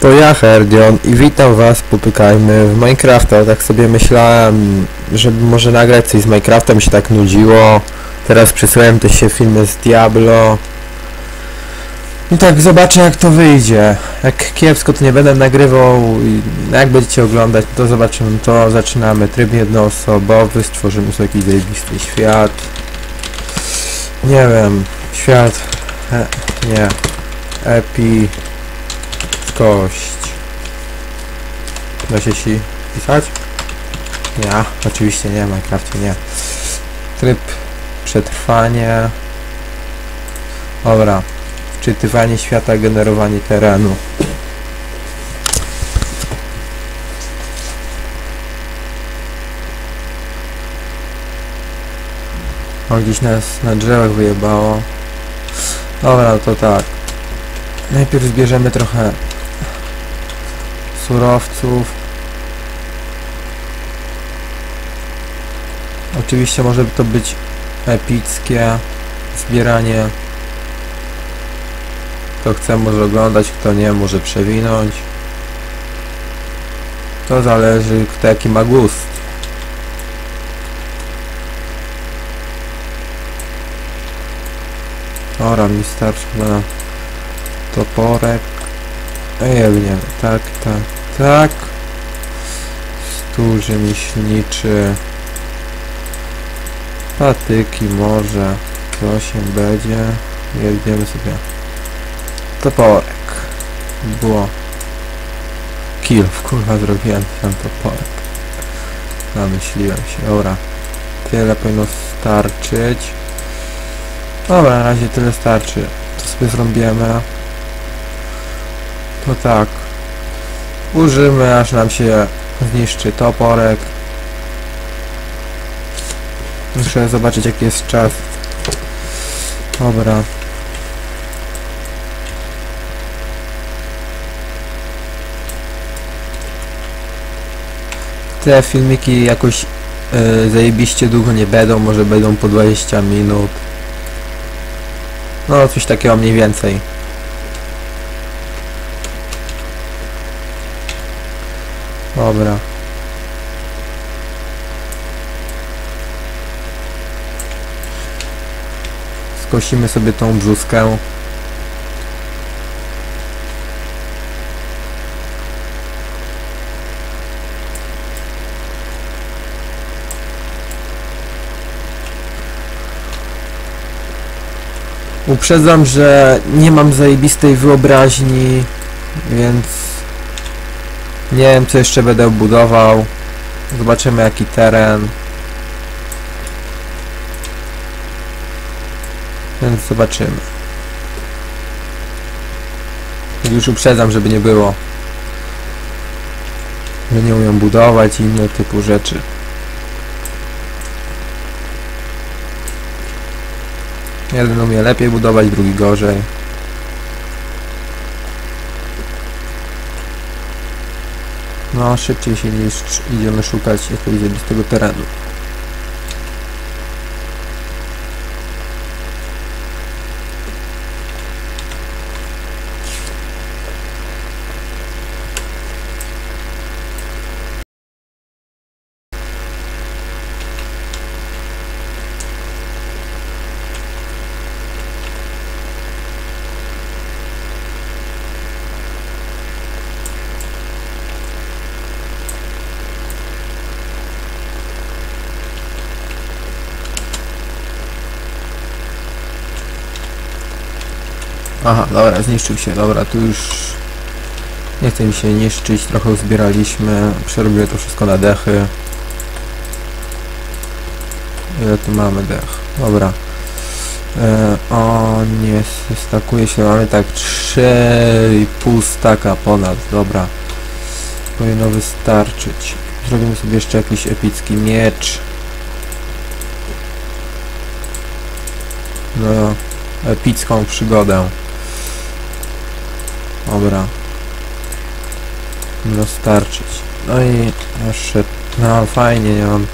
To ja, Herdion, i witam was, popykajmy w Minecrafta. Tak sobie myślałem, żeby może nagrać coś z Minecrafta, mi się tak nudziło. Teraz przysłałem też się filmy z Diablo. I tak zobaczę jak to wyjdzie. Jak kiepsko to nie będę nagrywał jak będziecie oglądać to zobaczymy to. Zaczynamy tryb jednoosobowy, stworzymy sobie jakiś zajebisty świat. Nie wiem, świat... E, nie. Epi... Kość. Da się ci pisać? Nie, oczywiście nie, w nie. Tryb przetrwanie. Dobra. Wczytywanie świata, generowanie terenu. O, gdzieś nas na drzewach wyjebało. Dobra, to tak. Najpierw zbierzemy trochę surowców. Oczywiście może to być epickie zbieranie. Kto chce może oglądać, kto nie może przewinąć. To zależy kto jaki ma gust. Ora mi starczy na toporek. Ejewnie, tak, tak, tak. Stół rzemieślniczy. Patyki może. To się będzie. Jedziemy sobie. Toporek. Było. Kill, kurwa zrobiłem ten toporek. Namyśliłem się, dobra. Tyle powinno starczyć. Dobra, na razie tyle starczy. To sobie zrobimy. To tak. Użymy, aż nam się zniszczy toporek. Muszę zobaczyć jaki jest czas. Dobra. Te filmiki jakoś yy, zajebiście długo nie będą, może będą po 20 minut. No coś takiego mniej więcej. Dobra. Skosimy sobie tą brzuskę. Uprzedzam, że nie mam zajebistej wyobraźni, więc nie wiem co jeszcze będę budował. Zobaczymy jaki teren. Więc zobaczymy. Już uprzedzam, żeby nie było. Że nie umiem budować i inne typu rzeczy. Jeden umie lepiej budować, drugi gorzej. No, szybciej się niż idziemy szukać jakiegoś zajebistego terenu. Aha, dobra, zniszczył się, dobra, tu już nie chce mi się niszczyć, trochę uzbieraliśmy, przerobię to wszystko na dechy. Ile tu mamy dech? Dobra. E, o, nie stakuje się, mamy tak 3,5 staka ponad, dobra. Powinno wystarczyć. Zrobimy sobie jeszcze jakiś epicki miecz. No, epicką przygodę. Dobra. No starczyć. No i jeszcze... No fajnie, nie mam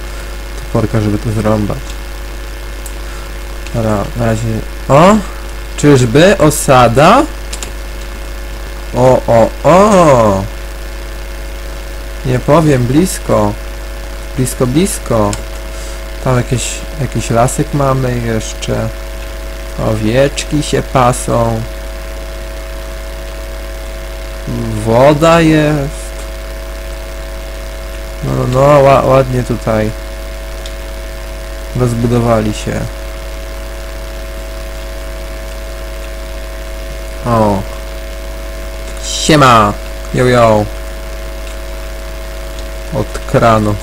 toporka, żeby to zrąbać. Dobra, na razie... O! Czyżby? Osada? O, o, o! Nie powiem, blisko. Blisko, blisko. Tam jakieś, jakiś lasek mamy jeszcze. Owieczki się pasą. Woda jest. No, no, no ła, ładnie tutaj. Rozbudowali się. O. Siema! Yo, yo. Od kranu.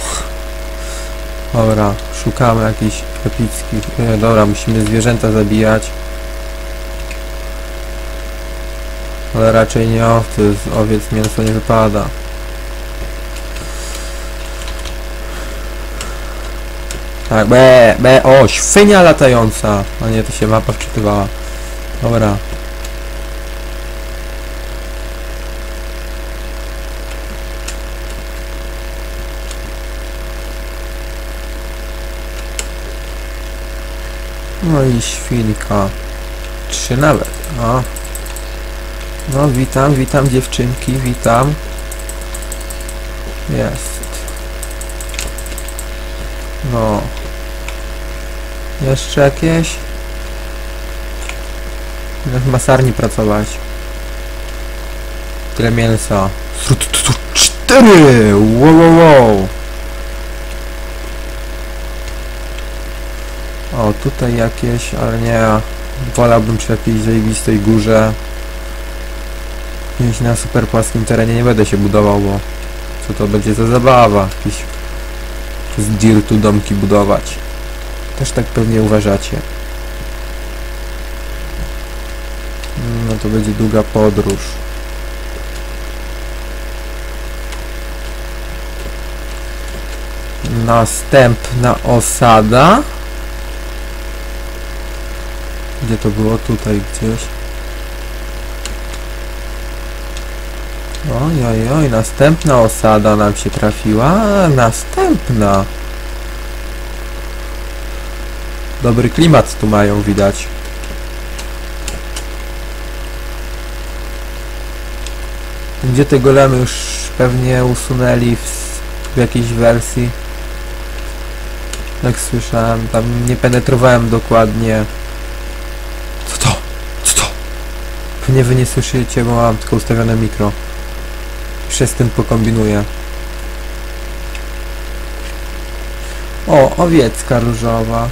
Dobra, szukamy jakichś epickich... Dobra, musimy zwierzęta zabijać. Ale raczej nie owcy, z owiec mięso nie wypada. Tak, B, B, o, świnia latająca! A nie, to się mapa wczytywała. Dobra. No i świnka. Trzy nawet. O. No, witam, witam dziewczynki, witam. Jest. No. Jeszcze jakieś? Będę w masarni pracować. Tyle mięsa. Cztery! Wow, wow, wow. O, tutaj jakieś, ale nie. Wolałbym przy jakiejś zajebistej górze. Gdzieś na super płaskim terenie nie będę się budował, bo co to będzie za zabawa? Jakieś z dirtu domki budować. Też tak pewnie uważacie. No to będzie długa podróż. Następna osada. Gdzie to było? Tutaj gdzieś. Oj, oj, oj, następna osada nam się trafiła. Następna. Dobry klimat tu mają, widać. Gdzie te golemy już pewnie usunęli w, w jakiejś wersji. Jak słyszałem, tam nie penetrowałem dokładnie. Co to? Co to? Pewnie wy nie słyszycie, bo mam tylko ustawione mikro. Przez tym pokombinuję. O, owiecka różowa.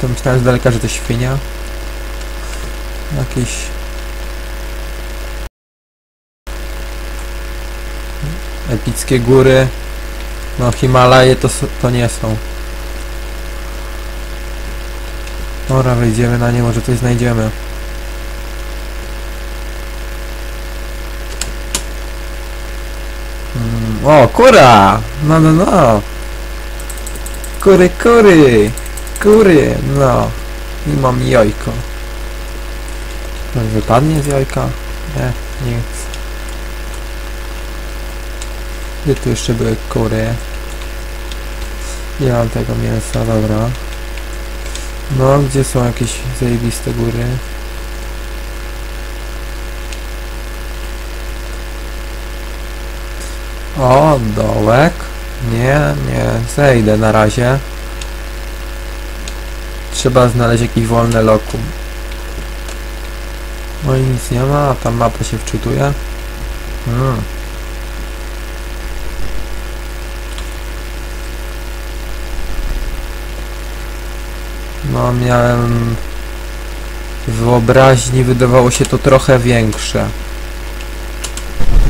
To myślałem z daleka, że to świnia. Jakieś... Epickie góry. No, Himalaje to, to nie są. Dobra, wejdziemy na nie, może coś znajdziemy. O, kura! No, no, no. Kury, kury! Kury, no. I mam jajko. Może wypadnie z jajka? Nie, nic. Gdzie tu jeszcze były kury? Nie mam tego mięsa, dobra. No, gdzie są jakieś zajebiste góry? O, dołek. Nie, nie, zejdę na razie. Trzeba znaleźć jakieś wolne lokum. No i nic nie ma, a tam mapa się wczytuje. Hmm. No, miałem... W wyobraźni wydawało się to trochę większe.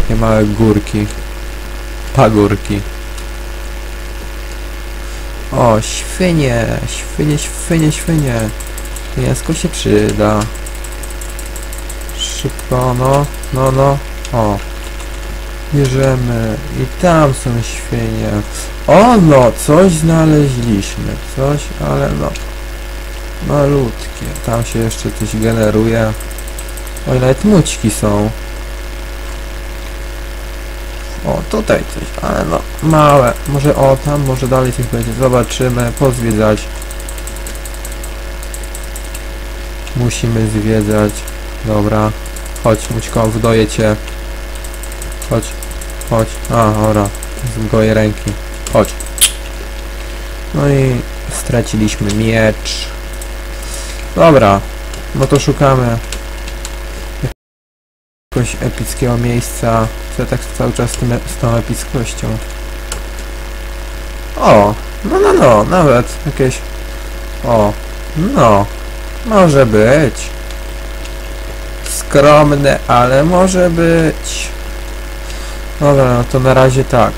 Takie małe górki. Pagórki. O, świnie, świnie, świnie, świnie. Mięsko się przyda. Szybko, no, no, no. O. Bierzemy. I tam są świnie. O, no, coś znaleźliśmy. Coś, ale no. Malutkie. Tam się jeszcze coś generuje. Oj, nawet mućki są. O, tutaj coś, ale no, małe. Może o, tam, może dalej coś będzie. Zobaczymy, pozwiedzać. Musimy zwiedzać. Dobra. Chodź, Mućko, wdoję cię. Chodź, chodź. A, ora, zgoję ręki. Chodź. No i straciliśmy miecz. Dobra, no to szukamy jakiegoś epickiego miejsca. Co tak cały czas z, tym, z tą epickością. O, no, no, no, nawet jakieś... O, no, może być. Skromne, ale może być. Dobra, no to na razie tak.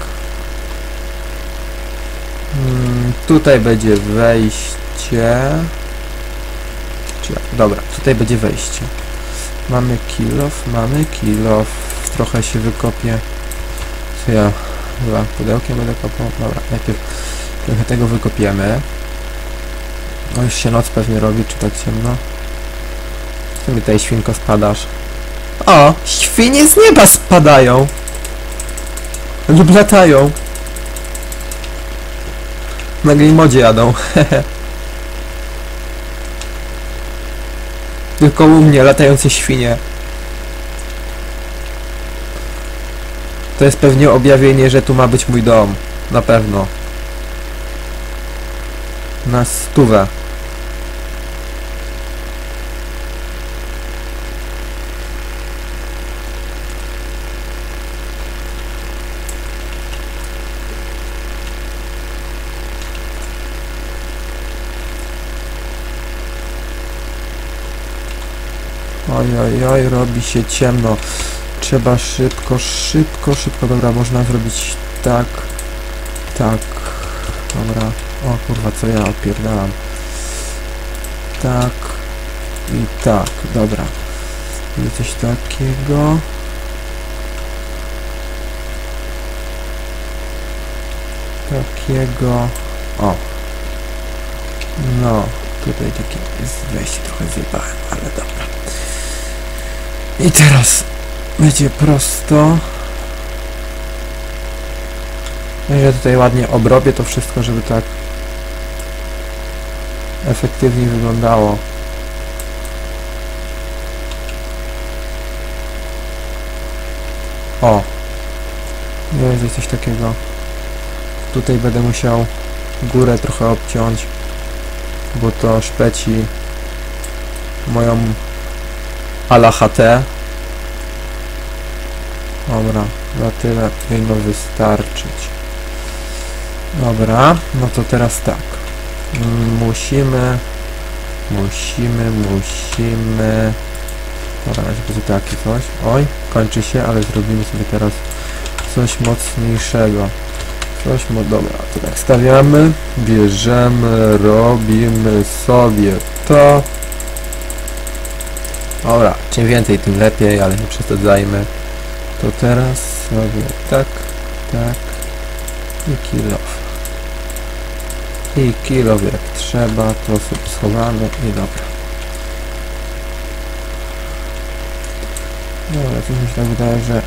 Mm, tutaj będzie wejście. Dobra, tutaj będzie wejście. Mamy kilof, mamy kilof. Trochę się wykopię. Co ja chyba pudełkiem będę kopał? Dobra, najpierw trochę tego wykopiemy. No już się noc pewnie robi, czy tak ciemno? Co mi tutaj świnko spadasz? O! Świnie z nieba spadają! Lub latają. Na game modzie jadą. Tylko u mnie latające świnie. To jest pewnie objawienie, że tu ma być mój dom. Na pewno. Na stówę. Oj, oj, oj, robi się ciemno. Trzeba szybko, szybko, szybko. Dobra, można zrobić tak, tak. Dobra. O kurwa, co ja opierdalam. Tak i tak. Dobra. I coś takiego. Takiego. O. No. Tutaj takie wejście trochę zjebałem, ale dobra. I teraz będzie prosto. No ja tutaj ładnie obrobię to wszystko, żeby tak efektywnie wyglądało. O! Jest coś takiego. Tutaj będę musiał górę trochę obciąć, bo to szpeci moją ala HT. Dobra, na tyle powinno wystarczyć. Dobra, no to teraz tak. Musimy, musimy, musimy... Dobra, na będzie takie coś. Oj, kończy się, ale zrobimy sobie teraz coś mocniejszego. Coś mo... Dobra, to tak stawiamy, bierzemy, robimy sobie to. Dobra, czym więcej, tym lepiej, ale nie przesadzajmy. To teraz sobie tak, tak i kilof. I kilof jak trzeba, to sobie schowamy i dobra. Dobra, coś mi się tak wydaje, że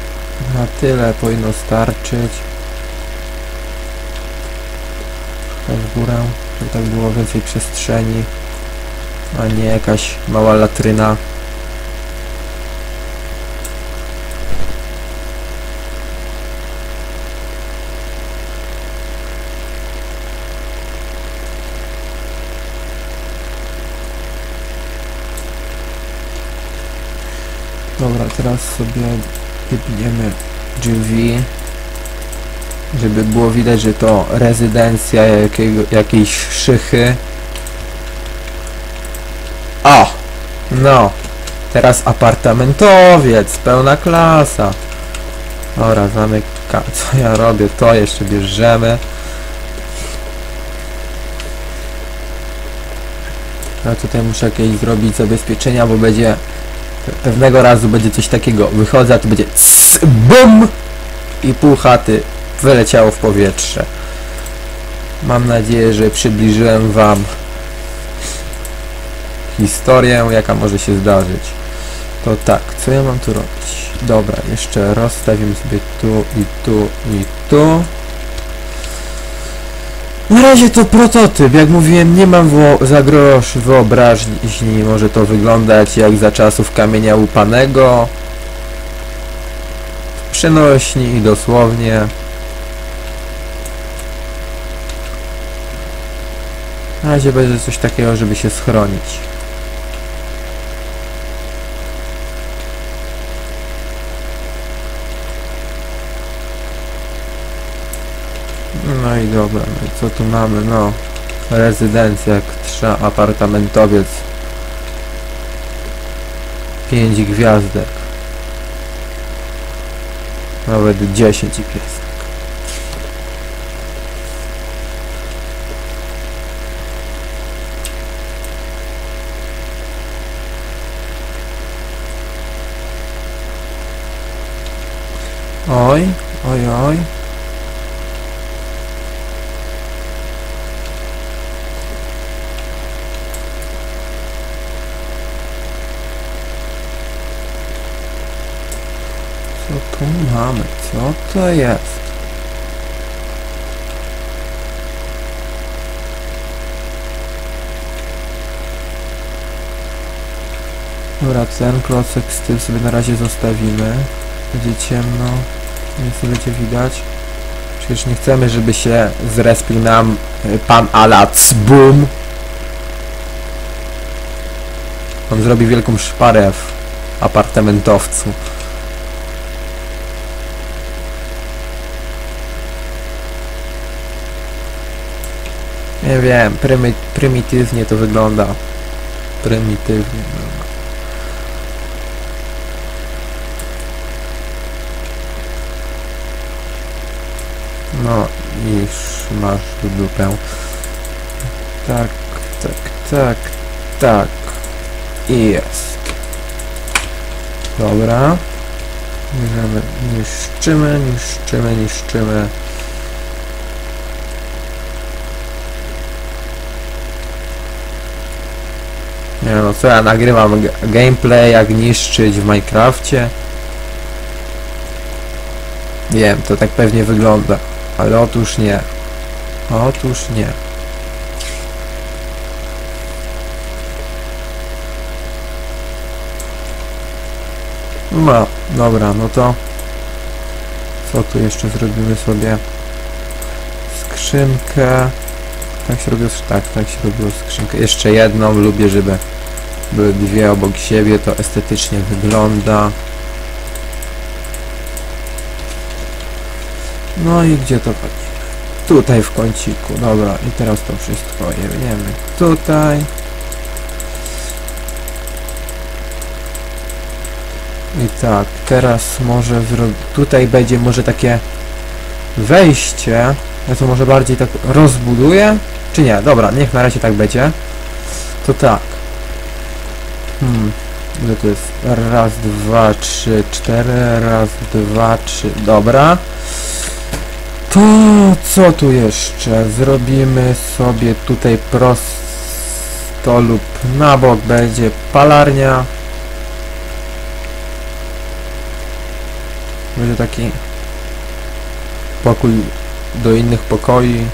na tyle powinno starczyć. Tak w górę, żeby tak było więcej przestrzeni, a nie jakaś mała latryna. Dobra, teraz sobie wybijemy drzwi, żeby było widać, że to rezydencja jakiego, jakiejś szychy. O! No! Teraz apartamentowiec, pełna klasa. Dobra, zamyka. Co ja robię? To jeszcze bierzemy. Ja tutaj muszę jakieś zrobić zabezpieczenia, bo będzie pewnego razu będzie coś takiego. Wychodzę, a tu będzie BUM! I pół chaty wyleciało w powietrze. Mam nadzieję, że przybliżyłem wam historię, jaka może się zdarzyć. To tak, co ja mam tu robić? Dobra, jeszcze rozstawimy sobie tu i tu i tu. Na razie to prototyp, jak mówiłem, nie mam za grosz wyobraźni, może to wyglądać jak za czasów kamienia łupanego. W przenośni i dosłownie. Na razie będzie coś takiego, żeby się schronić. No i dobra, no i co tu mamy? No, rezydencja, trza apartamentowiec. 5 gwiazdek. Nawet 10 gwiazdek. Oj, oj, oj. Co tu mamy? Co to jest? Dobra, ten klocek z tym sobie na razie zostawimy. Będzie ciemno, nic nie będzie widać. Przecież nie chcemy, żeby się zrespił nam y, pan Alac Boom. On zrobi wielką szparę w apartamentowcu. Nie wiem, prymy, prymitywnie to wygląda. Prymitywnie. No. No i masz dupę. Tak, tak, tak, tak. I jest. Dobra. Niszczymy, niszczymy, niszczymy. Nie no co ja nagrywam gameplay jak niszczyć w Minecrafcie. Wiem, to tak pewnie wygląda. Ale otóż nie. Otóż nie. No, dobra, no to co tu jeszcze zrobimy sobie? Skrzynkę. Tak się robiło, tak, tak się robiło skrzynkę. Jeszcze jedną, lubię, żeby były dwie obok siebie, to estetycznie wygląda. No i gdzie to chodzi? Tutaj w kąciku, dobra, i teraz to wszystko jemy tutaj. I tak, teraz może zro... tutaj będzie może takie wejście. Ja to może bardziej tak rozbuduję? Czy nie? Dobra, niech na razie tak będzie. To tak. Hmm. Ile tu jest? Raz, dwa, trzy, cztery. Raz, dwa, trzy. Dobra. To co tu jeszcze? Zrobimy sobie tutaj prosto lub na bok będzie palarnia. Będzie taki pokój do innych pokoi.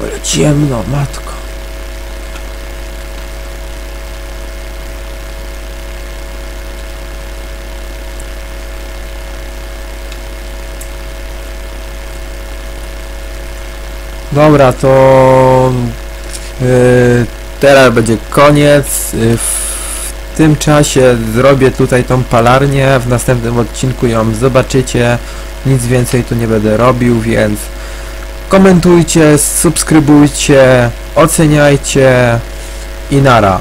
Ale ciemno, matko. Dobra, to yy, teraz będzie koniec. Yy, w tym czasie zrobię tutaj tą palarnię. W następnym odcinku ją zobaczycie. Nic więcej tu nie będę robił, więc komentujcie, subskrybujcie, oceniajcie i nara.